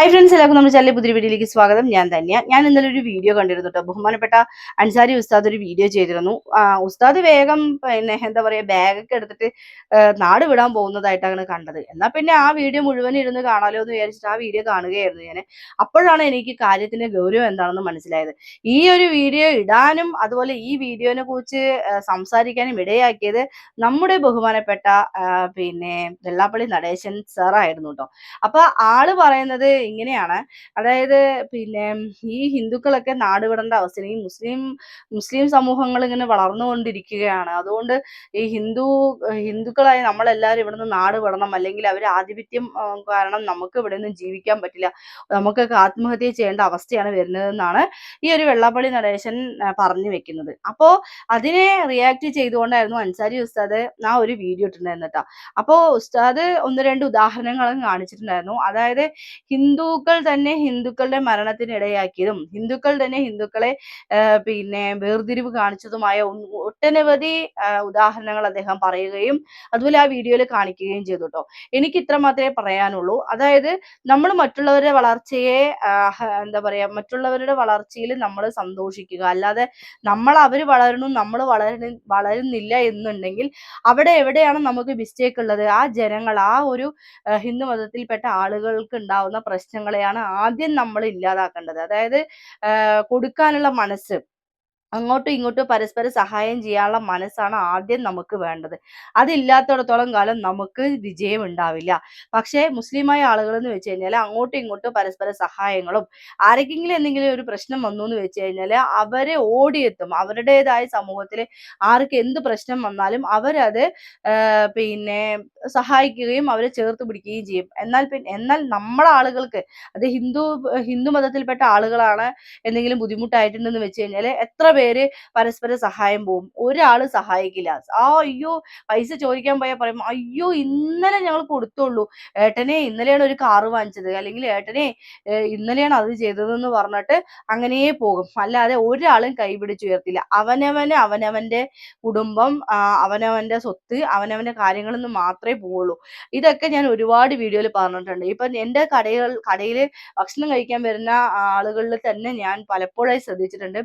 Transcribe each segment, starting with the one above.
Hi friends എല്ലാവർക്കും നമ്മുടെ ചാനലിൽ പുതിയ വീഡിയോയിലേക്ക് സ്വാഗതം. ഞാൻ തന്നെയാണ് ഞാൻ ഇന്നലെ ഒരു വീഡിയോ കണ്ടിരുന്നു കേട്ടോ ബഹുമാനപ്പെട്ട അൻസാരി ഉസ്താദ് ഒരു വീഡിയോ ചെയ്തിരുന്നു. ഉസ്താദ് വേഗം പിന്നെ എന്താ പറയുക ബാഗൊക്കെ എടുത്തിട്ട് നാട് വിടാൻ പോകുന്നതായിട്ടാണ് കണ്ടത്. എന്നാൽ പിന്നെ ആ വീഡിയോ മുഴുവൻ ഇരുന്ന് കാണാലോ എന്ന് വിചാരിച്ചിട്ട് ആ വീഡിയോ കാണുകയായിരുന്നു ഞാൻ അപ്പോഴാണ് എനിക്ക് കാര്യത്തിന്റെ ഗൗരവം എന്താണെന്ന് മനസ്സിലായത്. ഈ ഒരു വീഡിയോ ഇടാനും അതുപോലെ ഈ വീഡിയോനെ കുറിച്ച് സംസാരിക്കാനും ഇടയാക്കിയത് നമ്മുടെ ബഹുമാനപ്പെട്ട പിന്നെ വെള്ളാപ്പള്ളി നടേശൻ സാറായിരുന്നു കേട്ടോ അപ്പൊ ആൾ പറയുന്നത് ഇങ്ങനെയാണ് അതായത് പിന്നെ ഈ ഹിന്ദുക്കളൊക്കെ നാടുവിടേണ്ട വിടേണ്ട അവസ്ഥ ഈ മുസ്ലിം മുസ്ലിം സമൂഹങ്ങൾ ഇങ്ങനെ വളർന്നുകൊണ്ടിരിക്കുകയാണ് അതുകൊണ്ട് ഈ ഹിന്ദു ഹിന്ദുക്കളായി നമ്മളെല്ലാവരും ഇവിടുന്ന് നാട് വിടണം. അല്ലെങ്കിൽ അവർ ആധിപത്യം കാരണം നമുക്ക് ഇവിടെ നിന്നും ജീവിക്കാൻ പറ്റില്ല. നമുക്കൊക്കെ ആത്മഹത്യ ചെയ്യേണ്ട അവസ്ഥയാണ് വരുന്നതെന്നാണ് ഈ ഒരു വെള്ളപ്പള്ളി നടേശൻ പറഞ്ഞു വെക്കുന്നത്. അപ്പോ അതിനെ റിയാക്ട് ചെയ്തുകൊണ്ടായിരുന്നു അൻസാരി ഉസ്താദ് ആ ഒരു വീഡിയോ ഇട്ടിട്ടുണ്ടായിരുന്നു കേട്ടോ. അപ്പോ ഉസ്താദ് ഒന്ന് രണ്ട് ഉദാഹരണങ്ങളും കാണിച്ചിട്ടുണ്ടായിരുന്നു. അതായത് ഹിന്ദുക്കൾ തന്നെ ഹിന്ദുക്കളുടെ മരണത്തിന് ഇടയാക്കിയതും ഹിന്ദുക്കൾ തന്നെ ഹിന്ദുക്കളെ പിന്നെ വേർതിരിവ് കാണിച്ചതുമായ ഒട്ടനവധി ഉദാഹരണങ്ങൾ അദ്ദേഹം പറയുകയും അതുപോലെ ആ വീഡിയോയിൽ കാണിക്കുകയും ചെയ്തു കേട്ടോ എനിക്ക് ഇത്ര മാത്രമേ പറയാനുള്ളൂ. അതായത് നമ്മൾ മറ്റുള്ളവരുടെ വളർച്ചയെ എന്താ പറയാ മറ്റുള്ളവരുടെ വളർച്ചയിൽ നമ്മൾ സന്തോഷിക്കുക. അല്ലാതെ നമ്മൾ അവർ വളരണു നമ്മൾ വളരണ വളരുന്നില്ല എന്നുണ്ടെങ്കിൽ അവിടെ എവിടെയാണ് നമുക്ക് മിസ്റ്റേക്ക് ഉള്ളത്? ആ ജനങ്ങൾ ആ ഒരു ഹിന്ദു മതത്തിൽപ്പെട്ട ആളുകൾക്ക് ഉണ്ടാവുന്ന പ്രശ്നങ്ങളെയാണ് ആദ്യം നമ്മൾ ഇല്ലാതാക്കേണ്ടത്. അതായത് കൊടുക്കാനുള്ള മനസ്സ്. അങ്ങോട്ടും ഇങ്ങോട്ടും പരസ്പരം സഹായം ചെയ്യാനുള്ള മനസ്സാണ് ആദ്യം നമുക്ക് വേണ്ടത്. അതില്ലാത്തിടത്തോളം കാലം നമുക്ക് വിജയം ഉണ്ടാവില്ല. പക്ഷേ മുസ്ലിമായ ആളുകൾ എന്ന് വെച്ച് കഴിഞ്ഞാൽ അങ്ങോട്ടും ഇങ്ങോട്ടും പരസ്പര സഹായങ്ങളും ആരെങ്കിലും എന്തെങ്കിലും ഒരു പ്രശ്നം വന്നു എന്ന് വെച്ച് കഴിഞ്ഞാൽ അവരെ ഓടിയെത്തും. അവരുടേതായ സമൂഹത്തിൽ ആർക്ക് എന്ത് പ്രശ്നം വന്നാലും അവരത് പിന്നെ സഹായിക്കുകയും അവരെ ചേർത്ത് പിടിക്കുകയും ചെയ്യും. എന്നാൽ പിന്നെ എന്നാൽ നമ്മുടെ ആളുകൾക്ക് അത് ഹിന്ദു ഹിന്ദു മതത്തിൽപ്പെട്ട ആളുകളാണ് എന്തെങ്കിലും ബുദ്ധിമുട്ടായിട്ടുണ്ടെന്ന് വെച്ച് കഴിഞ്ഞാൽ എത്ര പേര് പരസ്പരം സഹായം പോവും. ഒരാൾ സഹായിക്കില്ല. ആ അയ്യോ പൈസ ചോദിക്കാൻ പോയാൽ പറയും അയ്യോ ഇന്നലെ ഞങ്ങൾ കൊടുത്തുള്ളൂ. ഏട്ടനെ ഇന്നലെയാണ് ഒരു കാറ് വാങ്ങിച്ചത്. അല്ലെങ്കിൽ ഏട്ടനെ ഇന്നലെയാണ് അത് ചെയ്തതെന്ന് പറഞ്ഞിട്ട് അങ്ങനെ പോകും. അല്ലാതെ ഒരാളും കൈപിടിച്ചുയർത്തില്ല അവനവന് അവനവന്റെ കുടുംബം അവനവന്റെ സ്വത്ത് അവനവന്റെ കാര്യങ്ങളെന്ന് മാത്രമേ പോവുള്ളൂ. ഇതൊക്കെ ഞാൻ ഒരുപാട് വീഡിയോയിൽ പറഞ്ഞിട്ടുണ്ട്. ഇപ്പൊ എന്റെ കടയിൽ കടയിൽ ഭക്ഷണം കഴിക്കാൻ വരുന്ന ആളുകളിൽ തന്നെ ഞാൻ പലപ്പോഴായി ശ്രദ്ധിച്ചിട്ടുണ്ട്.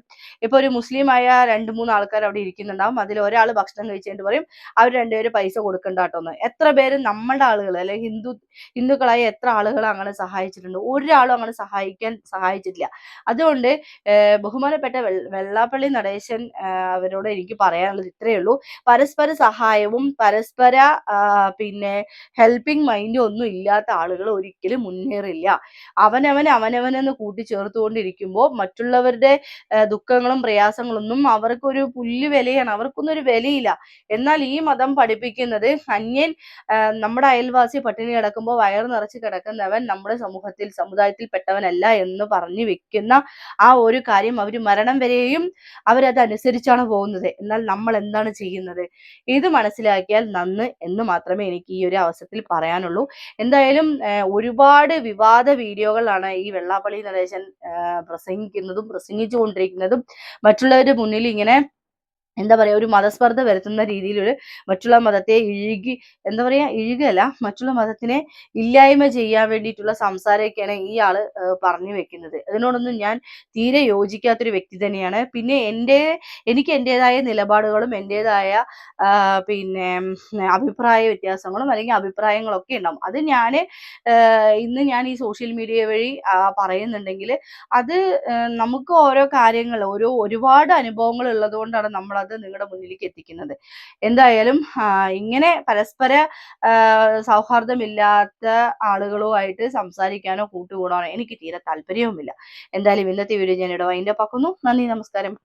ഇപ്പൊ ഒരു മുസ്ലിമായ രണ്ട് മൂന്ന് ആൾക്കാർ അവിടെ ഇരിക്കുന്നുണ്ടാവും. അതിൽ ഒരാൾ ഭക്ഷണം കഴിച്ചിട്ട് പറയും. അവർ രണ്ടുപേരും പൈസ കൊടുക്കണ്ട കേട്ടോ എന്ന് എത്ര പേര് നമ്മുടെ ആളുകൾ അല്ലെ ഹിന്ദു ഹിന്ദുക്കളായ എത്ര ആളുകൾ അങ്ങനെ സഹായിച്ചിട്ടുണ്ട്? ഒരാളും അങ്ങനെ സഹായിക്കാൻ സഹായിച്ചിട്ടില്ല. അതുകൊണ്ട് ബഹുമാനപ്പെട്ട വെള്ളാപ്പള്ളി നടേശൻ അവരോട് എനിക്ക് പറയാനുള്ളത് ഇത്രയേ ഉള്ളൂ. പരസ്പര സഹായവും പരസ്പര പിന്നെ ഹെൽപ്പിംഗ് മൈൻഡും ഒന്നും ഇല്ലാത്ത ആളുകൾ ഒരിക്കലും മുന്നേറില്ല. അവനവൻ അവനവനെന്ന് കൂട്ടിച്ചേർത്തുകൊണ്ടിരിക്കുമ്പോൾ മറ്റുള്ളവരുടെ ദുഃഖങ്ങളും ദുഃഖങ്ങളും പ്രയാസങ്ങളൊന്നും അവർക്കൊരു പുല്ല് വിലയാണ് അവർക്കൊന്നും ഒരു വിലയില്ല. എന്നാൽ ഈ മതം പഠിപ്പിക്കുന്നത് അന്യൻ നമ്മുടെ അയൽവാസി പട്ടിണി കിടക്കുമ്പോൾ വയർ നിറച്ച് കിടക്കുന്നവൻ നമ്മുടെ സമൂഹത്തിൽ സമുദായത്തിൽ പെട്ടവനല്ല എന്ന് പറഞ്ഞു വെക്കുന്ന ആ ഒരു കാര്യം അവർ മരണം വരെയും അവരത് അനുസരിച്ചാണ് പോകുന്നത്. എന്നാൽ നമ്മൾ എന്താണ് ചെയ്യുന്നത്? ഇത് മനസ്സിലാക്കിയാൽ നന്ന് എന്ന് മാത്രമേ എനിക്ക് ഈ ഒരു അവസരത്തിൽ പറയാനുള്ളൂ. എന്തായാലും ഒരുപാട് വിവാദ വീഡിയോകളാണ് ഈ വെള്ളാപ്പള്ളി നടേശൻ പ്രസംഗിക്കുന്നതും പ്രസംഗിച്ചു കൊണ്ടിരിക്കുന്നതും മറ്റുള്ളവരുടെ മുന്നിൽ ഇങ്ങനെ എന്താ പറയാ ഒരു മതസ്പർദ്ധ വരുത്തുന്ന രീതിയിൽ ഒരു മറ്റുള്ള മതത്തെ ഇഴുകി എന്താ പറയാ ഇഴുകല്ല മറ്റുള്ള മതത്തിനെ ഇല്ലായ്മ ചെയ്യാൻ വേണ്ടിയിട്ടുള്ള സംസാരമൊക്കെയാണ് ഈ ആൾ പറഞ്ഞു വെക്കുന്നത്. അതിനോടൊന്നും ഞാൻ തീരെ യോജിക്കാത്തൊരു വ്യക്തി തന്നെയാണ്. പിന്നെ എന്റെ എനിക്ക് എന്റെതായ നിലപാടുകളും എന്റെതായ പിന്നെ അഭിപ്രായ വ്യത്യാസങ്ങളും അല്ലെങ്കിൽ അഭിപ്രായങ്ങളൊക്കെ ഉണ്ടാവും. അത് ഞാൻ ഇന്ന് ഞാൻ ഈ സോഷ്യൽ മീഡിയ വഴി പറയുന്നുണ്ടെങ്കിൽ അത് നമുക്ക് ഓരോ കാര്യങ്ങൾ ഓരോ ഒരുപാട് അനുഭവങ്ങൾ ഉള്ളത് കൊണ്ടാണ് നമ്മളത് നിങ്ങളുടെ മുന്നിലേക്ക് എത്തിക്കുന്നത്. എന്തായാലും ഇങ്ങനെ പരസ്പര സൗഹാർദ്ദമില്ലാത്ത ആളുകളുമായിട്ട് സംസാരിക്കാനോ കൂട്ടുകൂടാനോ എനിക്ക് തീരെ താല്പര്യവുമില്ല. എന്തായാലും ഇന്നത്തെ വീഡിയോ ഞാൻ ഇവിടെ വൈൻഡപ്പ് ആക്കുന്നു. നന്ദി നമസ്കാരം.